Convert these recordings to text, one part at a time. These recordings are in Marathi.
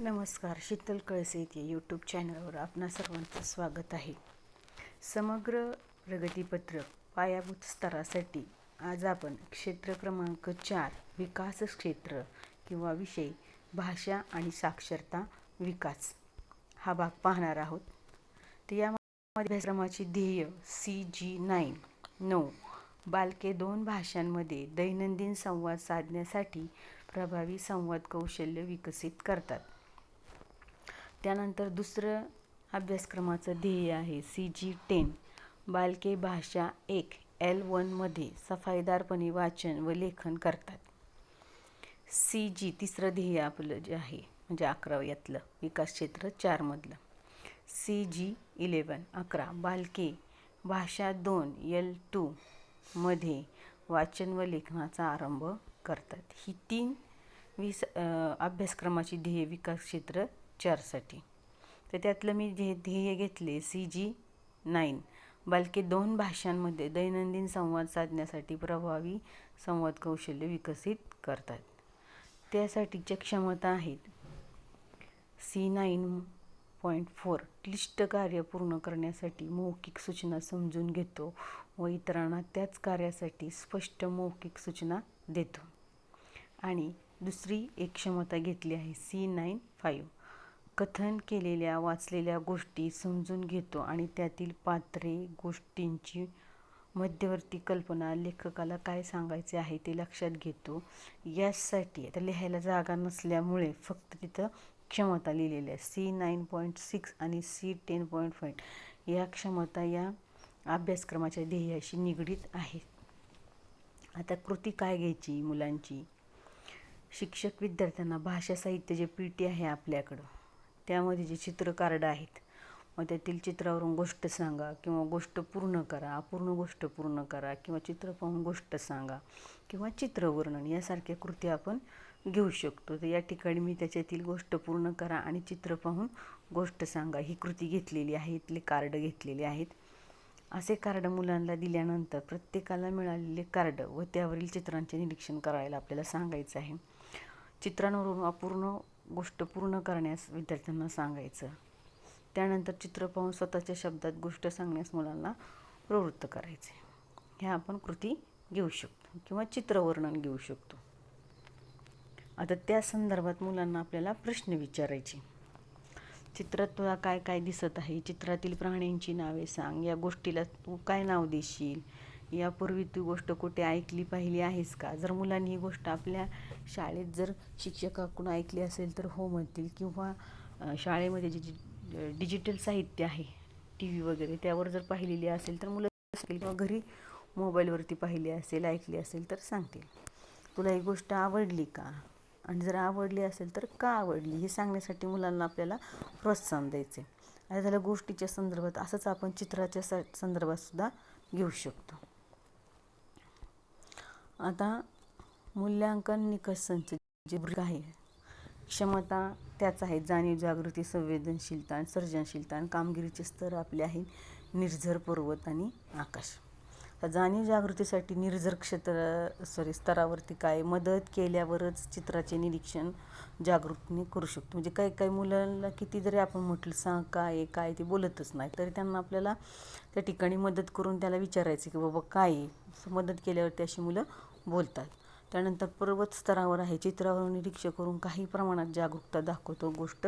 नमस्कार शीतल कळसेत येथे यूट्यूब चॅनलवर आपणा सर्वांचं स्वागत आहे. समग्र प्रगतीपत्रक पायाभूत स्तरासाठी आज आपण क्षेत्र क्रमांक चार विकास क्षेत्र किंवा विषय भाषा आणि साक्षरता विकास हा भाग पाहणार आहोत. तर या अभ्यासक्रमाची ध्येय सी जी नाईन नऊ बालके दोन भाषांमध्ये दैनंदिन संवाद साधण्यासाठी प्रभावी संवाद कौशल्य विकसित करतात. त्यानंतर दुसरं अभ्यासक्रमाचं ध्येय आहे सी जी टेन बालके भाषा एक एल वनमध्ये सफाईदारपणे वाचन व लेखन करतात. सी जी तिसरं ध्येय आपलं जे आहे म्हणजे अकरावं यातलं विकास क्षेत्र चारमधलं सी जी इलेवन अकरा बालके भाषा दोन एल टूमध्ये वाचन व लेखनाचा आरंभ करतात. ही तीन वीस अभ्यासक्रमाची ध्येय विकास क्षेत्र चारसाठी तर त्यातलं मी जे ध्येय घेतले सी जी नाईन बालके दोन भाषांमध्ये दैनंदिन संवाद साधण्यासाठी प्रभावी संवाद कौशल्य विकसित करतात. त्यासाठीच्या क्षमता आहेत. सी नाईन पॉईंट फोर क्लिष्ट कार्य पूर्ण करण्यासाठी मौखिक सूचना समजून घेतो व इतरांना त्याच कार्यासाठी स्पष्ट मौखिक सूचना देतो. आणि दुसरी एक क्षमता घेतली आहे सी नाईन फाईव्ह कथन केलेल्या वाचलेल्या गोष्टी समजून घेतो आणि त्यातील पात्रे गोष्टींची मध्यवर्ती कल्पना लेखकाला काय सांगायचे आहे ते लक्षात घेतो. यासाठी आता लिहायला जागा नसल्यामुळे फक्त तिथं क्षमता लिहिलेल्या सी नाईन पॉईंट सिक्स आणि सी टेन पॉईंट फाईव्ह या क्षमता या अभ्यासक्रमाच्या ध्येयाशी निगडीत आहेत. आता कृती काय घ्यायची मुलांची? शिक्षक विद्यार्थ्यांना भाषा साहित्य जे पी टी आहे आपल्याकडं. त्यामध्ये जे चित्र कार्ड आहेत मग त्यातील चित्रावरून गोष्ट सांगा किंवा गोष्ट पूर्ण करा अपूर्ण गोष्ट पूर्ण करा किंवा चित्र पाहून गोष्ट सांगा किंवा चित्रवर्णन यासारख्या कृती आपण घेऊ शकतो. तर या ठिकाणी मी त्याच्यातील गोष्ट पूर्ण करा आणि चित्र पाहून गोष्ट सांगा. ही कृती घेतलेली आहे इथले कार्ड घेतलेले आहेत. असे कार्ड मुलांना दिल्यानंतर प्रत्येकाला मिळालेले कार्ड व त्यावरील चित्रांचे निरीक्षण करायला आपल्याला सांगायचं आहे. चित्रांवरून अपूर्ण गोष्ट पूर्ण करण्यास विद्यार्थ्यांना सांगायचं. त्यानंतर चित्र पाहून स्वतःच्या शब्दात गोष्ट सांगण्यास मुलांना प्रवृत्त करायचे. ह्या आपण कृती घेऊ शकतो किंवा चित्रवर्णन घेऊ शकतो. आता त्या संदर्भात मुलांना आपल्याला प्रश्न विचारायचे. चित्रात तुला काय काय दिसत आहे? चित्रातील प्राण्यांची नावे सांग. या गोष्टीला तू काय नाव देशील? यापूर्वी ती गोष्ट कुठे ऐकली पाहिली आहेस का? जर मुलांनी ही गोष्ट आपल्या शाळेत जर शिक्षकाकडून ऐकली असेल तर हो म्हणतील. किंवा शाळेमध्ये जे डिजिटल साहित्य आहे टी व्ही वगैरे त्यावर जर पाहिलेली असेल तर मुलं किंवा घरी मोबाईलवरती पाहिली असेल ऐकली असेल तर सांगतील. तुला ही गोष्ट आवडली का? आणि जर आवडली असेल तर का आवडली? हे सांगण्यासाठी मुलांना आपल्याला प्रोत्साहन द्यायचे आणि त्याला गोष्टीच्या संदर्भात असंच आपण चित्राच्या संदर्भात सुद्धा घेऊ शकतो. आता मूल्यांकन निकष संच जे आहे क्षमता त्याच आहेत जाणीव जागृती संवेदनशीलता आणि सर्जनशीलता आणि कामगिरीचे स्तर आपले आहेत निर्झर पर्वत आणि आकाश. त्या जाणीव जागृतीसाठी निर्जर क्षेत्र सॉरी स्तरावरती काय मदत केल्यावरच चित्राचे निरीक्षण जागृतीने करू शकतो. म्हणजे काही काही मुलांना किती जरी आपण म्हटलं सांग काय काय ते बोलतच नाही तरी त्यांना आपल्याला त्या ठिकाणी मदत करून त्याला विचारायचं की बाबा काय आहे? मदत केल्यावरती अशी मुलं बोलतात. त्यानंतर पर्वत स्तरावर आहे चित्रावरून निरीक्षण करून काही प्रमाणात जागरूकता दाखवतो गोष्ट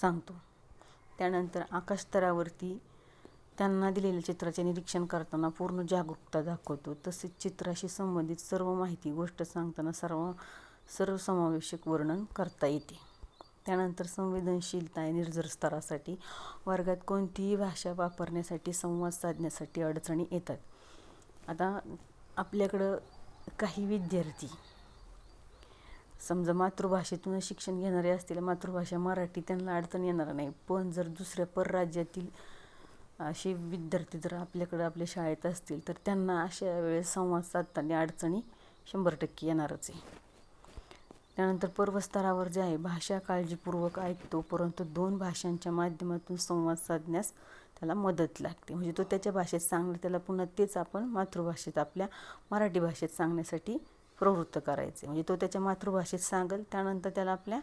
सांगतो. त्यानंतर आकाश स्तरावरती त्यांना दिलेल्या चित्राचे निरीक्षण करताना पूर्ण जागरूकता दाखवतो. तसेच चित्राशी संबंधित सर्व माहिती गोष्ट सांगताना सर्व सर्वसमावेशक वर्णन करता येते. त्यानंतर संवेदनशीलता निर्जर स्तरासाठी वर्गात कोणतीही भाषा वापरण्यासाठी संवाद साधण्यासाठी अडचणी येतात. आता आपल्याकडं काही विद्यार्थी समजा मातृभाषेतूनच शिक्षण घेणारे असतील मातृभाषा मराठी त्यांना अडचण येणार नाही. पण जर दुसऱ्या परराज्यातील असे विद्यार्थी जर आपल्याकडं आपल्या शाळेत असतील तर त्यांना अशा वेळेस संवाद साधताना अडचणी शंभर टक्के येणारच आहे. त्यानंतर पर्वस्तरावर जे आहे भाषा काळजीपूर्वक ऐकतो परंतु दोन भाषांच्या माध्यमातून संवाद साधण्यास त्याला मदत लागते. म्हणजे तो त्याच्या भाषेत सांगणं त्याला पुन्हा तेच आपण मातृभाषेत आपल्या मराठी भाषेत सांगण्यासाठी प्रवृत्त करायचे. म्हणजे तो त्याच्या मातृभाषेत सांगेल त्यानंतर त्याला आपल्या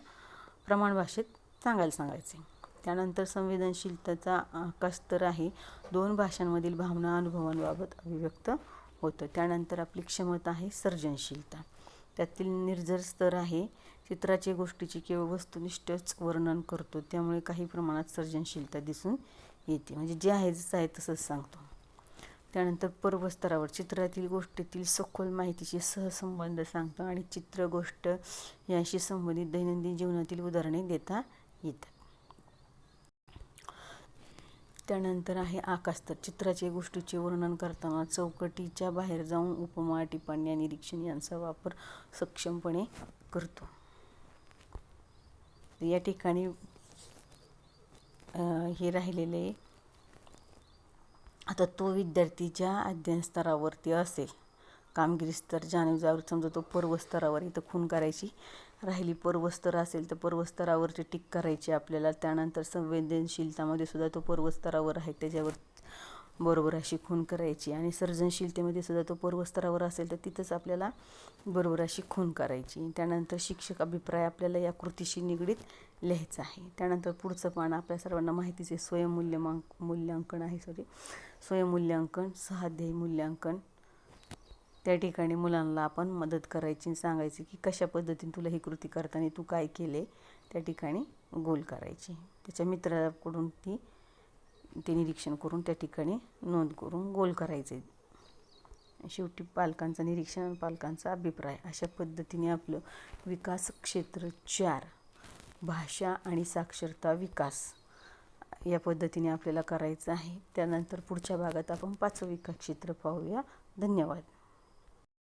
प्रमाण भाषेत सांगायला सांगायचे. त्यानंतर संवेदनशीलतेचा आकास्तर आहे. दोन भाषांमधील भावना अनुभवांबाबत अभिव्यक्त होतं. त्यानंतर आपली क्षमता आहे सर्जनशीलता. त्यातील निर्जर स्तर आहे. चित्राचे गोष्टीची केवळ वस्तुनिष्ठच वर्णन करतो. त्यामुळे काही प्रमाणात सर्जनशीलता दिसून येते. म्हणजे जे आहे जसं आहे तसंच सांगतो. त्यानंतर पर्वस्तरावर चित्रातील गोष्टीतील सखोल माहितीशी सहसंबंध सांगतो आणि चित्र गोष्ट याशी संबंधित दैनंदिन जीवनातील उदाहरणे देता येतात. त्यानंतर आहे आकाशतर चित्राचे गोष्टीचे वर्णन करताना चौकटीच्या बाहेर जाऊन उपमा टिप्पण्या निरीक्षण यांचा वापर सक्षमपणे करतो. या ठिकाणी हे राहिलेले आता तो विद्यार्थी ज्या अध्ययन स्तरावरती असेल. कामगिरी स्तर जाणीव समजा तो पर्वस्तरावर इथं खून करायची राहिली पर्वस्तर असेल तर पर्वस्तरावरची टिक करायची आपल्याला. त्यानंतर संवेदनशीलतामध्ये सुद्धा तो पर्वस्तरावर आहे त्याच्यावर बरोबर अशी खून करायची. आणि सर्जनशीलतेमध्ये सुद्धा तो पर्वस्तरावर असेल तर तिथंच आपल्याला बरोबर अशी खून करायची. त्यानंतर शिक्षक अभिप्राय आपल्याला या कृतीशी निगडीत लिहायचा आहे. त्यानंतर पुढचं पान आपल्या सर्वांना माहितीचे स्वयंमूल्यमांक मूल्यांकन आहे सॉरी स्वयंमूल्यांकन सहाध्यायी मूल्यांकन त्या ठिकाणी मुलांना आपण मदत करायची सांगायची की कशा पद्धतीने तुला ही कृती करताना तू काय केले त्या ठिकाणी गोल करायची. त्याच्या मित्राकडून ती ते निरीक्षण करून त्या ठिकाणी नोंद करून गोल करायचे. शेवटी पालकांचं निरीक्षण आणि पालकांचा अभिप्राय. अशा पद्धतीने आपलं विकास क्षेत्र चार भाषा आणि साक्षरता विकास या पद्धतीने आपल्याला करायचं आहे. त्यानंतर पुढच्या भागात आपण पाचवं विकास क्षेत्र पाहूया. धन्यवाद.